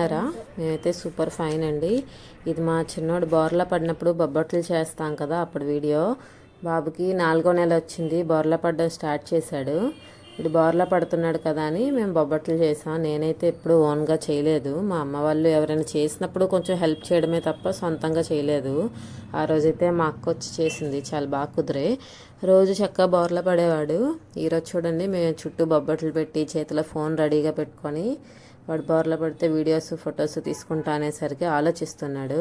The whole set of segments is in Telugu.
బాగున్నారా? నేనైతే సూపర్ ఫైన్ అండి. ఇది మా చిన్నోడు బోర్లా పడినప్పుడు బొబ్బట్లు చేస్తాం కదా అప్పుడు వీడియో. బాబుకి నాలుగో నెల వచ్చింది బోర్లా పడడం స్టార్ట్ చేశాడు. ఇది బోర్లా పడుతున్నాడు కదా అని మేము బొబ్బట్లు చేసాం. నేనైతే ఎప్పుడు ఓన్గా చేయలేదు. మా అమ్మ వాళ్ళు ఎవరైనా చేసినప్పుడు కొంచెం హెల్ప్ చేయడమే తప్ప సొంతంగా చేయలేదు. ఆ రోజైతే మా అక్క వచ్చి చేసింది చాలా బాగా కుదిరే. రోజు చక్కగా బోర్లా పడేవాడు. ఈరోజు చూడండి మేము చుట్టూ బొబ్బట్లు పెట్టి చేతిలో ఫోన్ రెడీగా పెట్టుకొని వాడు బోర్లో పడితే వీడియోస్ ఫొటోస్ తీసుకుంటా అనేసరికి ఆలోచిస్తున్నాడు.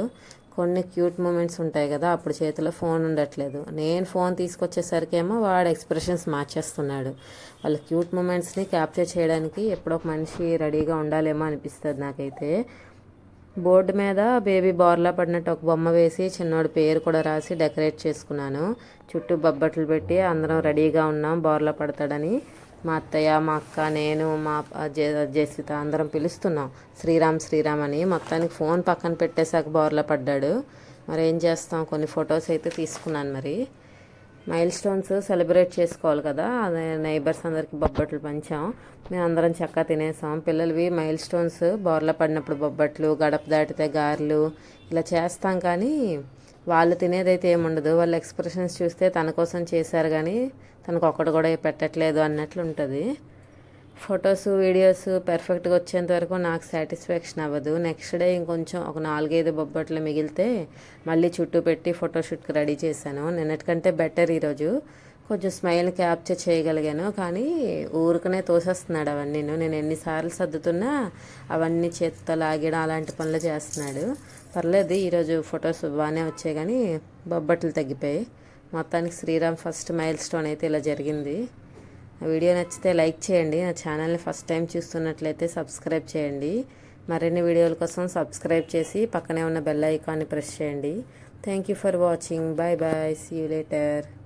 కొన్ని క్యూట్ మూమెంట్స్ ఉంటాయి కదా అప్పుడు చేతిలో ఫోన్ ఉండట్లేదు. నేను ఫోన్ తీసుకొచ్చేసరికేమో వాడు ఎక్స్ప్రెషన్స్ మార్చేస్తున్నాడు. వాళ్ళ క్యూట్ మూమెంట్స్ని క్యాప్చర్ చేయడానికి ఎప్పుడో ఒక మనిషి రెడీగా ఉండాలేమో అనిపిస్తుంది నాకైతే. బోర్డు మీద బేబీ బోర్లా పడినట్టు ఒక బొమ్మ వేసి చిన్నోడి పేరు కూడా రాసి డెకరేట్ చేసుకున్నాను. చుట్టూ బొబ్బట్లు పెట్టి అందరం రెడీగా ఉన్నాం బోర్లా పడతాడని. మా అత్తయ్య మా అక్క నేను మా జసిత అందరం పిలుస్తున్నాం. శ్రీరామ్ శ్రీరామ్ అని మొత్తానికి ఫోన్ పక్కన పెట్టేశాక బోర్లో పడ్డాడు. మరి ఏం చేస్తాం? కొన్ని ఫొటోస్ అయితే తీసుకున్నాను మరి. మైల్ స్టోన్స్ సెలబ్రేట్ చేసుకోవాలి కదా. అదే నైబర్స్ అందరికి బొబ్బట్లు పంచాం. మేము అందరం చక్కగా తినేసాం. పిల్లలవి మైల్ స్టోన్స్ బోర్ల పడినప్పుడు బొబ్బట్లు గడప దాటితే గారెలు ఇలా చేస్తాం కానీ వాళ్ళు తినేదైతే ఏముండదు. వాళ్ళ ఎక్స్ప్రెషన్స్ చూస్తే తన కోసం చేశారు కానీ తనకు ఒక్కటి కూడా పెట్టట్లేదు అన్నట్లు ఉంటుంది. ఫొటోస్ వీడియోస్ పర్ఫెక్ట్గా వచ్చేంత వరకు నాకు సాటిస్ఫాక్షన్ అవ్వదు. నెక్స్ట్ డే ఇంకొంచెం ఒక నాలుగైదు బొబ్బట్లు మిగిలితే మళ్ళీ చుట్టూ పెట్టి ఫోటోషూట్కి రెడీ చేశాను. నిన్నటికంటే బెటర్ ఈరోజు కొంచెం స్మైల్ క్యాప్చర్ చేయగలిగాను. కానీ ఊరికనే తోసేస్తున్నాడు అవన్నీ. నేను ఎన్నిసార్లు సర్దుతున్నా అవన్నీ చేత్తో లాగడం అలాంటి పనులు చేస్తున్నాడు. పర్లేదు ఈరోజు ఫొటోస్ బాగానే వచ్చాయి కానీ బొబ్బట్లు తగ్గిపోయాయి. మొత్తానికి శ్రీరామ్ ఫస్ట్ మైల్ స్టోన్ అయితే ఇలా జరిగింది. వీడియో నచ్చితే లైక్ చేయండి. నా ఛానల్ని ఫస్ట్ టైం చూస్తున్నట్లయితే సబ్స్క్రైబ్ చేయండి. మరిన్ని వీడియోల కోసం సబ్స్క్రైబ్ చేసి పక్కనే ఉన్న బెల్ ఐకాన్ని ప్రెస్ చేయండి. Thank you for watching. Bye bye. See you later.